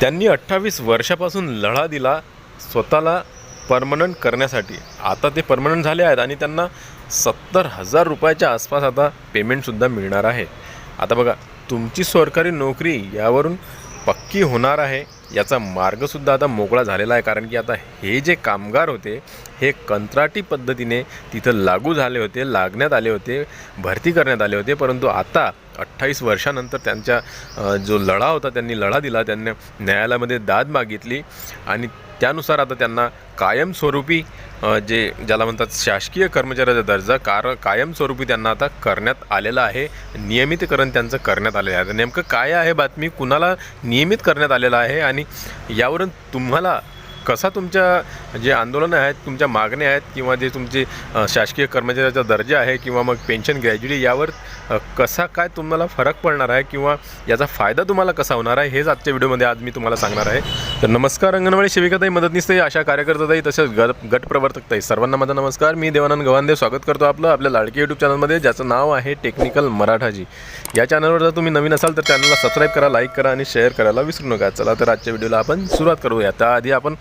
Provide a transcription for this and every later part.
त्यांनी अठ्ठावीस वर्षापासून लढा दिला स्वतःला परमनंट करण्यासाठी. आता ते परमनंट झाले आहेत आणि त्यांना सत्तर हजार रुपयाच्या आसपास आता पेमेंटसुद्धा मिळणार आहे. आता बघा तुमची सरकारी नोकरी यावरून पक्की होणार आहे याचा मार्गसुद्धा आता मोकळा झालेला आहे. कारण की आता हे जे कामगार होते हे कंत्राटी पद्धतीने तिथं लागू झाले होते लागण्यात आले होते भरती करण्यात आले होते. परंतु आता अठ्ठावीस वर्षानंतर त्यांच्या जो लढा होता त्यांनी लढा दिला त्यांनी न्यायालयामध्ये दाद मागितली आणि त्यानुसार आता त्यांना कायमस्वरूपी जे ज्याला म्हणतात शासकीय कर्मचाऱ्याचा दर्जा कार कायमस्वरूपी त्यांना आता करण्यात आलेला आहे नियमितकरण त्यांचं करण्यात आलेलं आहे. आता नेमकं काय आहे बातमी? कुणाला नियमित करण्यात आलेलं आहे? आणि यावरून तुम्हाला कसा तुमच्या जे आंदोलनं आहेत तुमच्या मागण्या आहेत किंवा जे तुमचे शासकीय कर्मचाऱ्याचा दर्जा आहे किंवा मग पेन्शन ग्रॅज्युटी यावर कसा काय तुम्हाला फरक पडणार आहे किंवा याचा फायदा तुम्हाला कसा होणार आहे हेच आजच्या व्हिडिओमध्ये आज मी तुम्हाला सांगणार आहे. तर नमस्कार अंगणवाडी सेविकाताई मदतनीसताई आशा कार्यकर्ताताई तसेच गट गटप्रवर्तकताई सर्वांना माझा नमस्कार. मी देवानंद गवानदेव स्वागत करतो आपलं आपल्या लाडकी यूट्यूब चॅनलमध्ये ज्याचं नाव आहे टेक्निकल मराठाजी. या चॅनलवर जर तुम्ही नवीन असाल तर चॅनलला सबस्क्राईब करा लाईक करा आणि शेअर करायला विसरू नका. चला तर आजच्या व्हिडिओला आपण सुरुवात करूया. त्याआधी आपण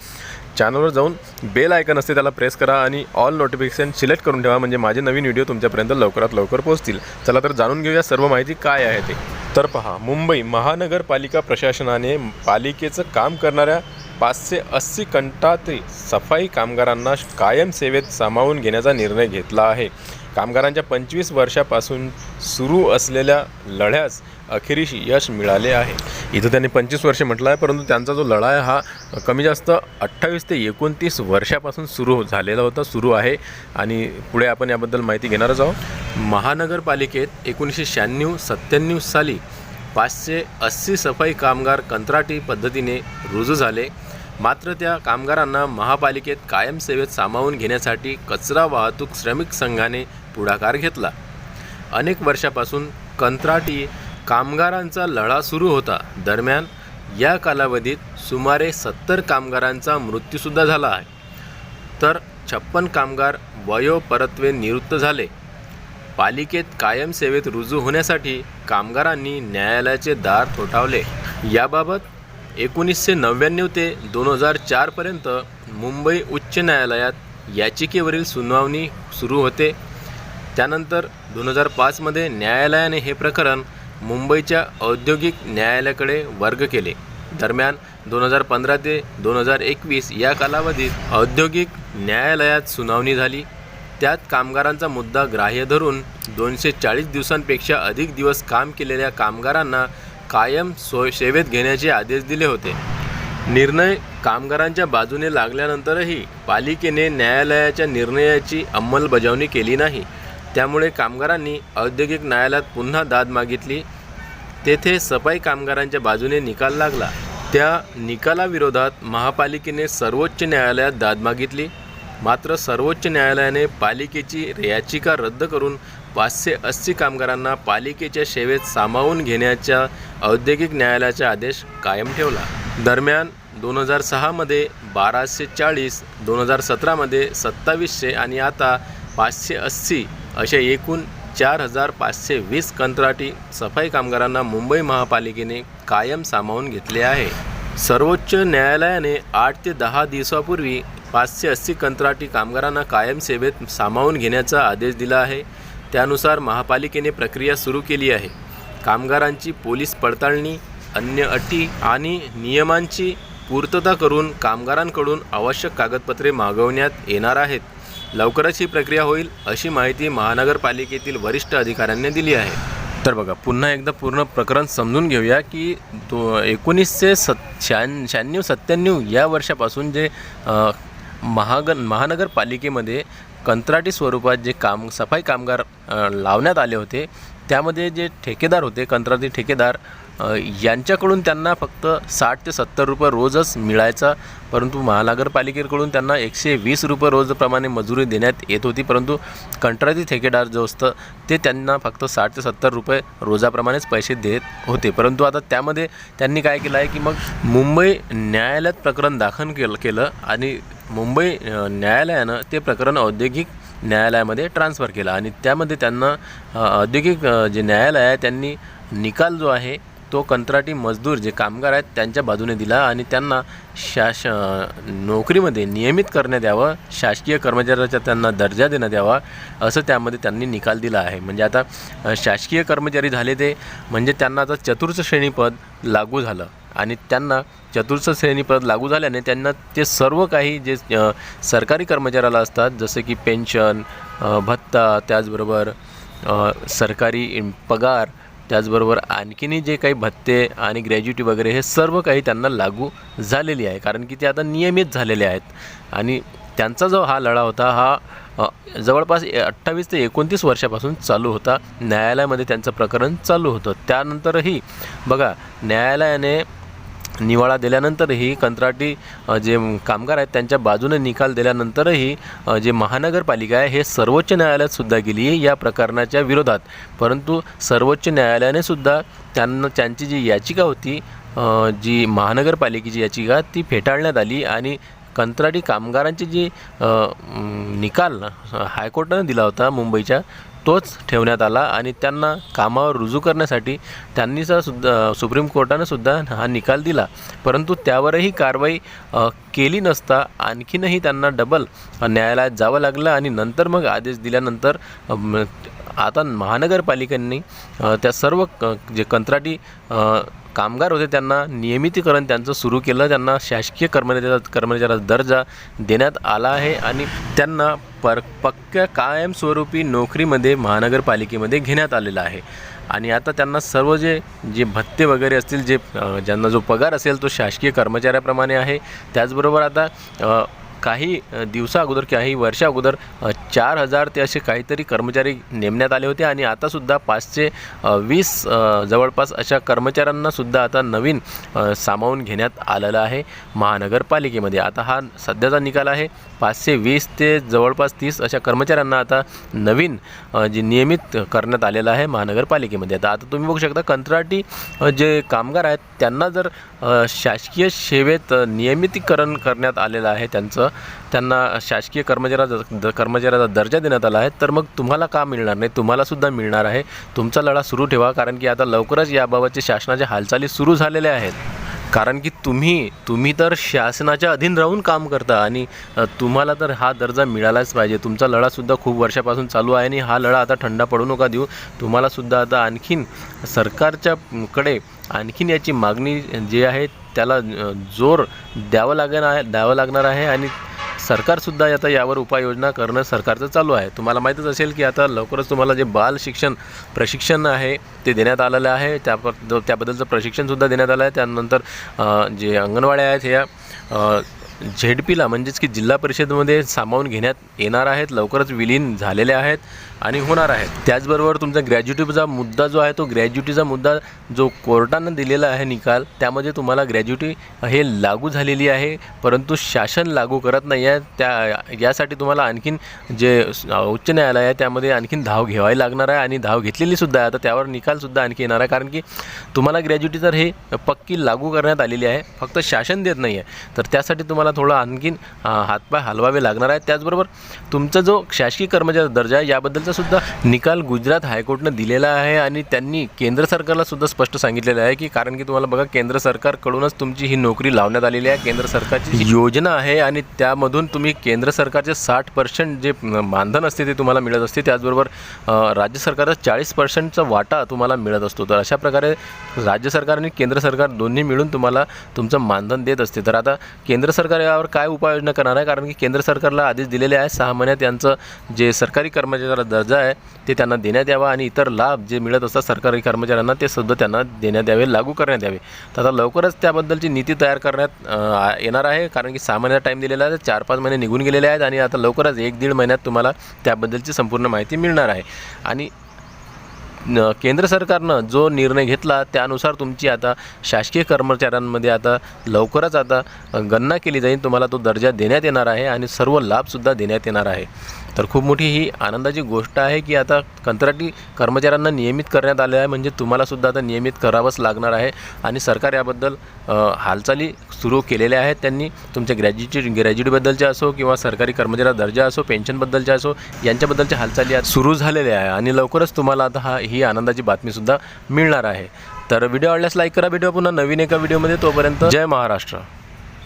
चॅनलवर जाऊन बेल आयकन असते त्याला प्रेस करा आणि ऑल नोटिफिकेशन सिलेक्ट करून ठेवा. म्हणजे माझे नवीन व्हिडिओ तुमच्यापर्यंत लवकरात लवकर पोहोचतील. चला तर जाणून घेऊया सर्व माहिती काय आहे ते. तर पहा मुंबई महानगरपालिका प्रशासनाने पालिकेचं काम करणाऱ्या पाचशे अस्सी कंटात्री सफाई कामगारांना कायम सेवेत सामावून घेण्याचा निर्णय घेतला आहे. कामगारांच्या पंचवीस वर्षापासून सुरू असलेल्या लढ्यास अखेरीस यश मिळाले आहे. इथं त्यांनी पंचवीस वर्षे म्हटलं आहे परंतु त्यांचा जो लढा आहे हा कमी जास्त अठ्ठावीस ते एकोणतीस वर्षापासून सुरू झालेला होता सुरू आहे. आणि पुढे आपण याबद्दल माहिती घेणारच आहोत. महानगरपालिकेत एकोणीसशे शहाण्णव सत्त्याण्णव साली पाचशे अस्सी सफाई कामगार कंत्राटी पद्धतीने रुजू झाले. मात्र त्या कामगारांना महापालिकेत कायम सेवेत सामावून घेण्यासाठी कचरा वाहतूक श्रमिक संघाने पुढाकार घेतला. अनेक वर्षापासून कंत्राटी कामगारांचा लढा सुरू होता. दरम्यान या कालावधीत सुमारे सत्तर कामगारांचा मृत्यूसुद्धा झाला आहे. तर छप्पन कामगार वयोपरत्वे निवृत्त झाले. पालिकेत कायम सेवेत रुजू होण्यासाठी कामगारांनी न्यायालयाचे दार ठोठावले. याबाबत एकोणीसशे नव्याण्णव ते दोन हजार चारपर्यंत मुंबई उच्च न्यायालयात याचिकेवरील सुनावणी सुरू होते. त्यानंतर दोन हजार पाचमध्ये न्यायालयाने हे प्रकरण मुंबईच्या औद्योगिक न्यायालयाकडे वर्ग केले. दरम्यान दोन हजार पंधरा ते दोन हजार एकवीस या कालावधीत औद्योगिक न्यायालयात सुनावणी झाली. त्यात कामगारांचा मुद्दा ग्राह्य धरून दोनशे चाळीस दिवसांपेक्षा अधिक दिवस काम केलेल्या कामगारांना कायम सो सेवेत घेण्याचे आदेश दिले होते. निर्णय कामगारांच्या बाजूने लागल्यानंतरही पालिकेने न्यायालयाच्या निर्णयाची अंमलबजावणी केली नाही. त्यामुळे कामगारांनी औद्योगिक न्यायालयात पुन्हा दाद मागितली. तेथे सफाई कामगारांच्या बाजूने निकाल लागला. त्या निकालाविरोधात महापालिकेने सर्वोच्च न्यायालयात दाद मागितली. मात्र सर्वोच्च न्यायालयाने पालिकेची याचिका रद्द करून पाचशे अस्सी कामगारांना पालिकेच्या सेवेत सामावून घेण्याच्या औद्योगिक न्यायालयाचा आदेश कायम ठेवला. दरम्यान दोन हजार सहामध्ये बाराशे चाळीस दोन हजार सतरामध्ये सत्तावीसशे आणि आता पाचशे अस्सी अशा एकूण चार हजार पाचशे वीस कंत्राटी सफाई कामगारांना मुंबई महापालिकेने कायम सामावून घेतले आहे. सर्वोच्च न्यायालयाने आठ ते दहा दिवसापूर्वी पाचशे अस्सी कंत्राटी कामगारांना कायम सेवेत सामावून घेण्याचा आदेश दिला आहे. त्यानुसार महापालिकेने प्रक्रिया सुरू केली आहे. कामगारांची पोलीस पडताळणी अन्य अटी आणि नियमांची पूर्तता करून कामगारांकडून आवश्यक कागदपत्रे मागवण्यात येणार आहेत. लवकरच ही प्रक्रिया होईल अशी माहिती महानगरपालिकेतील वरिष्ठ अधिकाऱ्यांनी दिली आहे. तर बघा पुन्हा एकदा पूर्ण प्रकरण समजून घेऊया की दो एकोणीसशे सत् शहाण् शहाण्णव सत्त्याण्णव या वर्षापासून जे महाग महानगरपालिकेमध्ये कंत्राटी स्वरूपात जे काम सफाई कामगार लावण्यात आले होते त्यामध्ये जे ठेकेदार होते कंत्राटी ठेकेदार यांच्याकडून त्यांना फक्त साठ ते सत्तर रुपये रोजच मिळायचा परंतु महानगरपालिकेकडून त्यांना एकशे वीस रुपये रोजप्रमाणे मजुरी देण्यात येत होती परंतु कंत्राटी ठेकेदार जो असतं ते त्यांना फक्त साठ ते सत्तर रुपये रोजाप्रमाणेच पैसे देत होते. परंतु आता त्यामध्ये त्यांनी काय केलं आहे की मग मुंबई न्यायालयात प्रकरण दाखल केलं केलं आणि मुंबई न्यायालयानं ते प्रकरण औद्योगिक न्यायालयामध्ये ट्रान्सफर केलं आणि त्यामध्ये त्यांना औद्योगिक जे न्यायालय आहे त्यांनी निकाल जो आहे तो कंत्राटी मजदूर जे कामगार आहेत त्यांच्या बाजूने दिला आणि त्यांना शास नोकरीमध्ये नियमित करण्यात यावं शासकीय कर्मचाऱ्याचा त्यांना दर्जा देण्यात यावा असं त्यामध्ये त्यांनी निकाल दिला आहे. म्हणजे आता शासकीय कर्मचारी झाले ते म्हणजे त्यांना आता चतुर्थ श्रेणीपद लागू झालं आणि त्यांना चतुर्थ श्रेणीपद लागू झाल्याने त्यांना ते सर्व काही जे सरकारी कर्मचाऱ्याला असतात जसे की पेन्शन भत्ता त्याचबरोबर सरकारी पगार त्याचबरोबर आणखीनही जे काही भत्ते आणि ग्रॅज्युटी वगैरे हे सर्व काही त्यांना लागू झालेली आहे. कारण की ते आता नियमित झालेले आहेत. आणि त्यांचा जो हा लढा होता हा जवळपास अठ्ठावीस ते एकोणतीस वर्षापासून चालू होता. न्यायालयामध्ये त्यांचं प्रकरण चालू होतं. त्यानंतरही बघा न्यायालयाने निवाळा दिल्यानंतरही कंत्राटी जे कामगार आहेत त्यांच्या बाजूने निकाल दिल्यानंतरही जे महानगरपालिका आहे हे सर्वोच्च न्यायालयात सुद्धा गेली या प्रकरणाच्या विरोधात. परंतु सर्वोच्च न्यायालयाने सुद्धा त्यांना त्यांची जी याचिका होती जी महानगरपालिकेची याचिका ती फेटाळण्यात आली आणि कंत्राटी कामगारांची जी निकाल हायकोर्टानं दिला होता मुंबईच्या तोच ठेवण्यात आला आणि त्यांना कामावर रुजू करण्यासाठी त्यांनी सुद्धा सुप्रीम कोर्टानं सुद्धा हा निकाल दिला. परंतु त्यावरही कारवाई केली नसता आणखीनही त्यांना डबल न्यायालयात जावं लागलं आणि नंतर मग आदेश दिल्यानंतर आता महानगरपालिकांनी त्या सर्व क जे कंत्राटी कामगार होते त्यांना नियमितीकरण त्यांचं सुरू केलं. त्यांना शासकीय कर्मचाऱ्याचा कर्मचाऱ्याचा दर्जा देण्यात आला आहे आणि त्यांना पर पक्क्या कायमस्वरूपी नोकरीमध्ये महानगरपालिकेमध्ये घेण्यात आलेलं आहे. आणि आता त्यांना सर्व जे जे भत्ते वगैरे असतील जे ज्यांना जो पगार असेल तो शासकीय कर्मचाऱ्याप्रमाणे आहे. त्याचबरोबर आता काही दिवसा अगोदर काही वर्षा अगोदर चार हजार ते असे काहीतरी कर्मचारी नेमण्यात आले होते आणि आतासुद्धा पाचशे वीस जवळपास अशा कर्मचाऱ्यांनासुद्धा आता नवीन सामावून घेण्यात आलेलं आहे महानगरपालिकेमध्ये. आता हा सध्याचा निकाल आहे. पाचशे वीस ते जवळपास तीस अशा कर्मचाऱ्यांना आता नवीन जे नियमित करण्यात आलेलं आहे महानगरपालिकेमध्ये. आता आता तुम्ही बघू शकता कंत्राटी जे कामगार आहेत त्यांना जर शासकीय सेवेत नियमितीकरण करण्यात आलेलं आहे त्यांचं त्यांना शासकीय कर्मचाऱ्याचा द कर्मचाऱ्याचा दर्जा देण्यात आला आहे तर मग तुम्हाला का मिळणार नाही? तुम्हालासुद्धा मिळणार आहे. तुमचा लढा सुरू ठेवा कारण की आता लवकरच याबाबतचे शासनाच्या हालचाली सुरू झालेल्या आहेत. कारण की तुम्ही तुम्ही तर शासनाच्या अधीन राहून काम करता आणि तुम्हाला तर हा दर्जा मिळालाच पाहिजे. तुमचा लढासुद्धा खूप वर्षापासून चालू आहे आणि हा लढा आता थंडा पडू नका देऊ. तुम्हालासुद्धा आता आणखीन सरकारच्याकडे आणखीन याची मागणी जी आहे त्याला जोर द्यावं लागणार आहे द्यावं लागणार आहे आणि सरकारसुद्धा आता यावर उपाययोजना करणं सरकारचं चालू आहे. तुम्हाला माहीतच असेल की आता लवकरच तुम्हाला जे बाल शिक्षण प्रशिक्षण आहे ते देण्यात आलेलं आहे. त्या त्याबद्दलचं प्रशिक्षणसुद्धा देण्यात आलं आहे. त्यानंतर जे अंगणवाड्या आहेत ह्या झेडपीला म्हणजेच की जिल्हा परिषदमध्ये सामावून घेण्यात येणार आहेत लवकरच विलीन झालेले आहेत आणि होणार आहेत. त्याचबरोबर तुमचा ग्रॅज्युटीचा मुद्दा जो आहे तो ग्रॅज्युटीचा मुद्दा जो कोर्टानं दिलेला आहे निकाल त्यामध्ये तुम्हाला ग्रॅज्युटी हे लागू झालेली आहे परंतु शासन लागू करत नाही आहे. त्या यासाठी तुम्हाला आणखीन जे उच्च न्यायालय आहे त्यामध्ये आणखीन धाव घ्यावी लागणार आहे आणि धाव घेतलेली सुद्धा आहे. आता त्यावर निकालसुद्धा आणखी येणार आहे कारण की तुम्हाला ग्रॅज्युटी तर हे पक्की लागू करण्यात आलेली आहे फक्त शासन देत नाही आहे तर त्यासाठी तुम्हाला थोडं आणखीन हातपाय हलवावे लागणार आहे त्याचबरोबर तुमचा जो शासकीय कर्मचारी दर्जा आहे याबद्दलचा सुद्धा निकाल गुजरात हायकोर्टनं दिलेला आहे आणि त्यांनी केंद्र सरकारला सुद्धा स्पष्ट सांगितलेलं आहे की कारण की तुम्हाला बघा केंद्र सरकारकडूनच तुमची ही नोकरी लावण्यात आलेली आहे. केंद्र सरकारची योजना आहे आणि त्यामधून तुम्ही केंद्र सरकारचे साठ पर्सेंट जे मानधन असते ते तुम्हाला मिळत असते. त्याचबरोबर राज्य सरकारचा चाळीस पर्सेंटचा वाटा तुम्हाला मिळत असतो. तर अशा प्रकारे राज्य सरकार आणि केंद्र सरकार दोन्ही मिळून तुम्हाला तुमचं मानधन देत असते. तर आता केंद्र सरकार यावर काय उपाययोजना करणार आहे? कारण की केंद्र सरकारला आदेश दिलेले आहे सहा महिन्यात यांचं जे सरकारी कर्मचाऱ्याला दर्जा आहे ते त्यांना देण्यात यावा आणि इतर लाभ जे मिळत असतात सरकारी कर्मचाऱ्यांना ते सुद्धा त्यांना देण्यात यावे लागू करण्यात यावे. तर आता लवकरच त्याबद्दलची नीती तयार करण्यात येणार आहे. कारण की सहा महिन्याचा टाईम दिलेला आहे. चार पाच महिने निघून गेलेले आहेत आणि आता लवकरच एक दीड महिन्यात तुम्हाला त्याबद्दलची संपूर्ण माहिती मिळणार आहे. आणि केंद्र सरकारनं जो निर्णय घेतला त्यानुसार तुमची आता शासकीय कर्मचाऱ्यांमध्ये आता लवकरच आता गणना केली जाईल. तुम्हाला तो दर्जा देण्यात येणार आहे आणि सर्व लाभसुद्धा देण्यात येणार आहे. तर खूप मोठी ही आनंदाची गोष्ट आहे की आता कंत्राटी कर्मचाऱ्यांना नियमित करण्यात आले आहे. म्हणजे तुम्हालासुद्धा आता नियमित करावंच लागणार आहे. आणि सरकार याबद्दल हालचाली सुरू केलेल्या आहेत. त्यांनी तुमच्या ग्रॅज्युटी ग्रॅज्युएटबद्दलच्या असो किंवा सरकारी कर्मचाऱ्या दर्जा असो पेन्शनबद्दलच्या असो यांच्याबद्दलच्या हालचाली आज सुरू झालेल्या आहे. आणि लवकरच तुम्हाला आता हा ही आनंदाची बातमीसुद्धा मिळणार आहे. तर व्हिडिओ आवडल्यास लाईक करा. व्हिडिओ पुन्हा नवीन एका व्हिडिओमध्ये तोपर्यंत जय महाराष्ट्र.